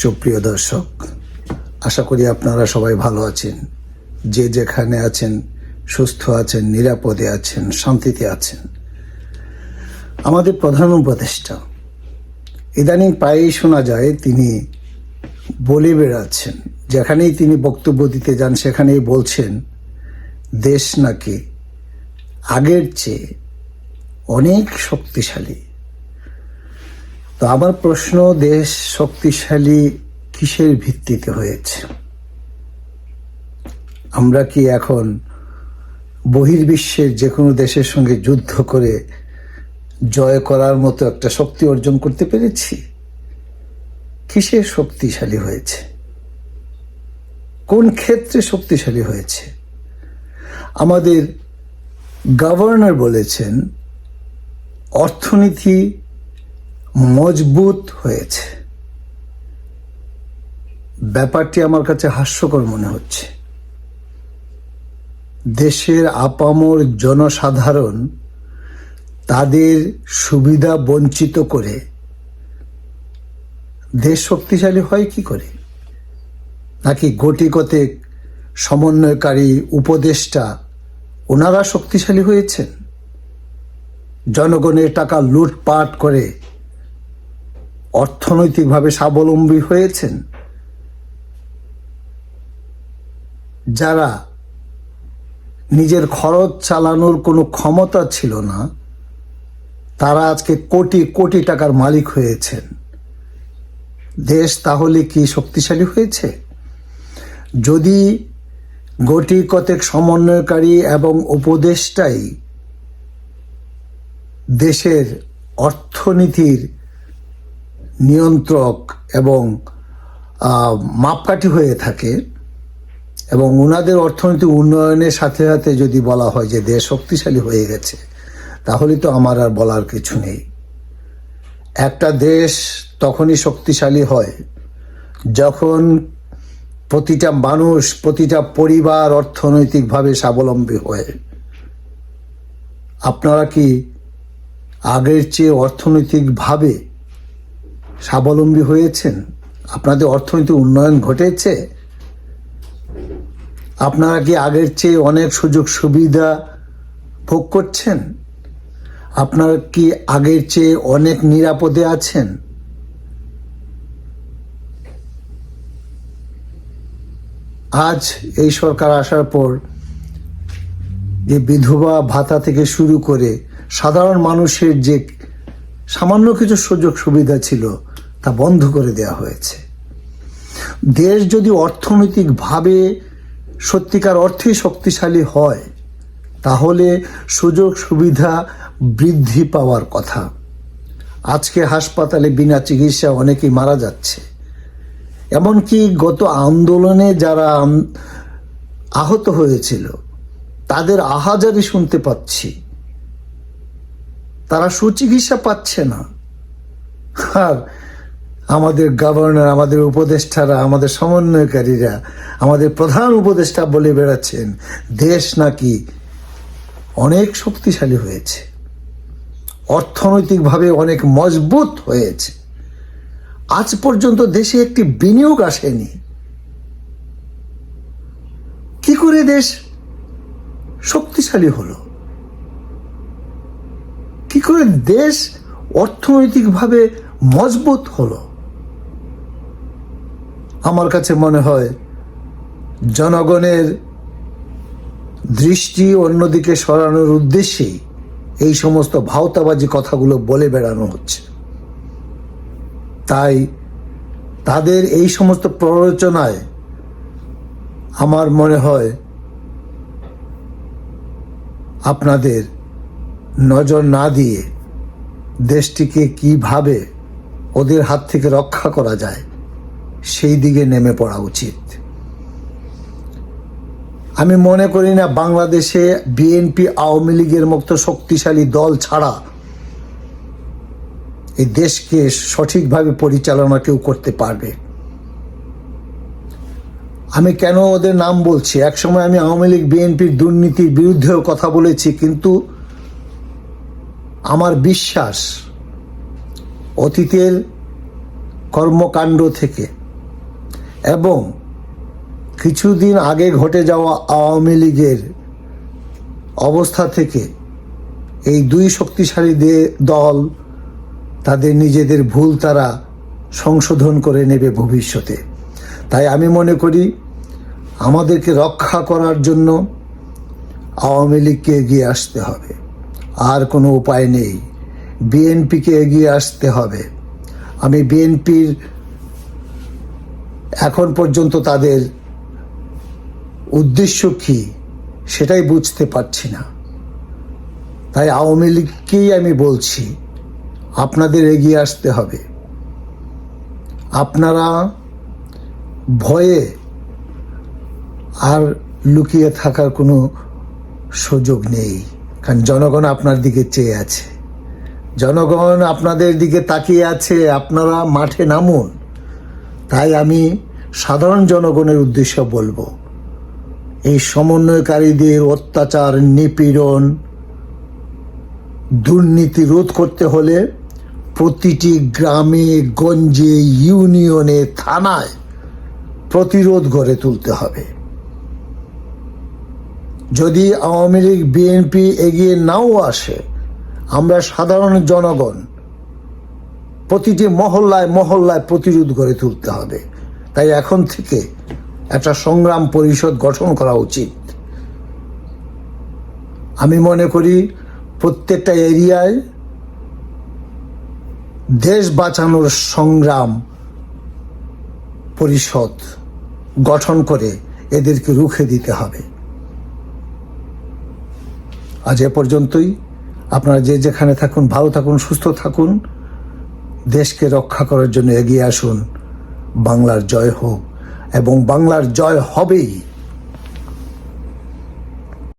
সুপ্রিয় দর্শক, আশা করি আপনারা সবাই ভালো আছেন। যে যেখানে আছেন, সুস্থ আছেন, নিরাপদে আছেন, শান্তিতে আছেন। আমাদের প্রধান উপদেষ্টা, ইদানিং প্রায়ই শোনা যায় তিনি বলে বেড়াচ্ছেন, যেখানেই তিনি বক্তব্য দিতে যান, সেখানেই বলছেন, দেশ নাকি আগের চেয়ে অনেক শক্তিশালী। তো আমার প্রশ্ন, দেশ শক্তিশালী কিসের ভিত্তিতে হয়েছে? আমরা কি এখন বহির্বিশ্বের যে কোনো দেশের সঙ্গে যুদ্ধ করে জয় করার মতো একটা শক্তি অর্জন করতে পেরেছি? কিসের শক্তিশালী হয়েছে? কোন ক্ষেত্রে শক্তিশালী হয়েছে? আমাদের গভর্নর বলেছেন, অর্থনীতি মজবুত হয়েছে। ব্যাপারটি আমার কাছে হাস্যকর মনে হচ্ছে। দেশের আপামর জনসাধারণ তাদের সুবিধা বঞ্চিত করে দেশ শক্তিশালী হয় কি করে? নাকি গটি কতেক সমন্বয়কারী উপদেষ্টা ওনারা শক্তিশালী হয়েছেন? জনগণের টাকা লুটপাট করে অর্থনৈতিকভাবে স্বাবলম্বী হয়েছেন। যারা নিজের খরচ চালানোর কোনো ক্ষমতা ছিল না, তারা আজকে কোটি কোটি টাকার মালিক হয়েছেন। দেশ তাহলে কি শক্তিশালী হয়েছে? যদি গটি কতেক সমন্বয়কারী এবং উপদেষ্টাই দেশের অর্থনীতির নিয়ন্ত্রক এবং মাপকাঠি হয়ে থাকে এবং ওনাদের অর্থনৈতিক উন্নয়নের সাথে সাথে যদি বলা হয় যে দেশ শক্তিশালী হয়ে গেছে, তাহলে তো আমার আর বলার কিছু নেই। একটা দেশ তখনই শক্তিশালী হয় যখন প্রতিটা মানুষ, প্রতিটা পরিবার অর্থনৈতিকভাবে স্বাবলম্বী হয়। আপনারা কি আগের চেয়ে অর্থনৈতিকভাবে স্বাবলম্বী হয়েছেন? আপনাদের অর্থনৈতিক উন্নয়ন ঘটেছে? আপনারা কি আগের চেয়ে অনেক সুযোগ সুবিধা ভোগ করছেন? আপনারা কি আগের চেয়ে অনেক নিরাপদে আছেন? আজ এই সরকার আসার পর যে বিধবা ভাতা থেকে শুরু করে সাধারণ মানুষের যে সামান্য কিছু সুযোগ সুবিধা ছিল তা বন্ধ করে দেওয়া হয়েছে। দেশ যদি অর্থনৈতিকভাবে সত্যিকার অর্থে শক্তিশালী হয়, তাহলে সুযোগ সুবিধা বৃদ্ধি পাওয়ার কথা। আজকে হাসপাতালে বিনা চিকিৎসা অনেকেই মারা যাচ্ছে। এমনকি গত আন্দোলনে যারা আহত হয়েছিল, তাদের আহাজারি শুনতে পাচ্ছি। তারা সুচিকিৎসা পাচ্ছে না। আর আমাদের গভর্নর আমাদের উপদেষ্টারা, আমাদের সমন্বয়কারীরা, আমাদের প্রধান উপদেষ্টা বলে বেড়াচ্ছেন, দেশ নাকি অনেক শক্তিশালী হয়েছে। অর্থনৈতিকভাবে অনেক মজবুত হয়েছে। আজ পর্যন্ত দেশে একটি বিনিয়োগ আসেনি। কি করে দেশ শক্তিশালী হলো? কি করে দেশ অর্থনৈতিকভাবে মজবুত হলো? আমার কাছে মনে হয় জনগণের দৃষ্টি অন্যদিকে সরানোর উদ্দেশ্যেই এই সমস্ত ভাওতাবাজি কথাগুলো বলে বেড়ানো হচ্ছে। তাই তাদের এই সমস্ত প্ররোচনায় আমার মনে হয় আপনাদের নজর না দিয়ে দেশটিকে কীভাবে ওদের হাত থেকে রক্ষা করা যায় সেই দিকে নেমে পড়া উচিত। আমি মনে করি না বাংলাদেশে বিএনপি আওয়ামী লীগের মতো শক্তিশালী দল ছাড়া এই দেশকে সঠিকভাবে পরিচালনা কেউ করতে পারবে। আমি কেন ওদের নাম বলছি? একসময় আমি আওয়ামী লীগ, বিএনপির দুর্নীতির বিরুদ্ধেও কথা বলেছি, কিন্তু আমার বিশ্বাস অতীতের কর্মকাণ্ড থেকে এবং কিছুদিন আগে ঘটে যাওয়া আওয়ামী লীগের অবস্থা থেকে এই দুই শক্তিশালী দল তাদের নিজেদের ভুল তারা সংশোধন করে নেবে ভবিষ্যতে। তাই আমি মনে করি আমাদেরকে রক্ষা করার জন্য আওয়ামী লীগকে এগিয়ে আসতে হবে। আর কোনো উপায় নেই। বিএনপিকে এগিয়ে আসতে হবে। আমি বিএনপির এখন পর্যন্ত তাদের উদ্দেশ্য কি সেটাই বুঝতে পারছি না। তাই আওয়ামী লীগকেই আমি বলছি, আপনাদের এগিয়ে আসতে হবে। আপনারা ভয়ে আর লুকিয়ে থাকার কোনো সুযোগ নেই, কারণ জনগণ আপনার দিকে চেয়ে আছে। জনগণ আপনাদের দিকে তাকিয়ে আছে, আপনারা মাঠে নামুন। তাই আমি সাধারণ জনগণের উদ্দেশ্যে বলব, এই সমন্বয়কারীদের অত্যাচার, নিপীড়ন, দুর্নীতি রোধ করতে হলে প্রতিটি গ্রামে, গঞ্জে, ইউনিয়নে, থানায় প্রতিরোধ গড়ে তুলতে হবে। যদি আওয়ামী লীগ, বিএনপি এগিয়ে নাও আসে, আমরা সাধারণ জনগণ প্রতিটি মহল্লায় মহল্লায় প্রতিরোধ গড়ে তুলতে হবে। তাই এখন থেকে একটা সংগ্রাম পরিষদ গঠন করা উচিত। আমি মনে করি প্রত্যেকটা এরিয়ায় দেশ বাঁচানোর সংগ্রাম পরিষদ গঠন করে এদেরকে রুখে দিতে হবে। আজ এ পর্যন্তই। আপনারা যে যেখানে থাকুন, ভালো থাকুন, সুস্থ থাকুন। দেশকে রক্ষা করার জন্য এগিয়ে আসুন। বাংলার জয় হোক এবং বাংলার জয় হবেই।